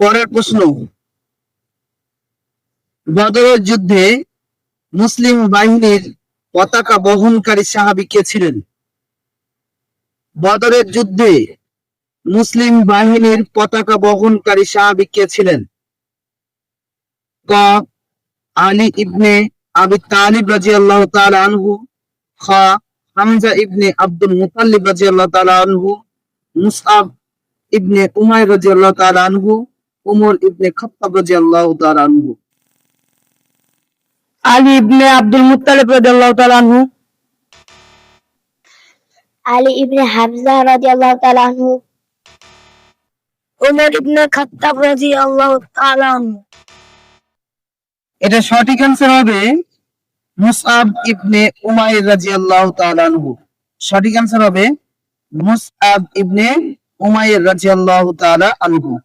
পরের প্রশ্ন। বদরের যুদ্ধে মুসলিম বাহিনীর পতাকা বহনকারী সাহাবী কে ছিলেন? বদরের যুদ্ধে মুসলিম বাহিনীর পতাকা বহনকারী সাহাবী কে ছিলেন? ক, আলী ইবনে আবি তালিব রাদিয়াল্লাহু তাআলা আনহু, খ, হামজা ইবনে আব্দুল মুতাল্লিব রাদিয়াল্লাহু তাআলা আনহু, মুসআব ইবনে উমাইর রাদিয়াল্লাহু তাআলা আনহু উমর ইবনে খাত্তাব রাদিয়াল্লাহু তাআলা আনহু। আলী ইবনে আব্দুল মুত্তালিব রাদিয়াল্লাহু তাআলা আনহু। আলী ইবনে হামজা রাদিয়াল্লাহু তাআলা আনহু। উমর ইবনে খাত্তাব রাদিয়াল্লাহু তাআলা আনহু। এটা সঠিক অ্যান্সার হবে মুসআব ইবনে উমাইর রাদিয়াল্লাহু তাআলা আনহু। সঠিক অ্যান্সার হবে মুসআব ইবনে উমাইর রাদিয়াল্লাহু তাআলা আনহু।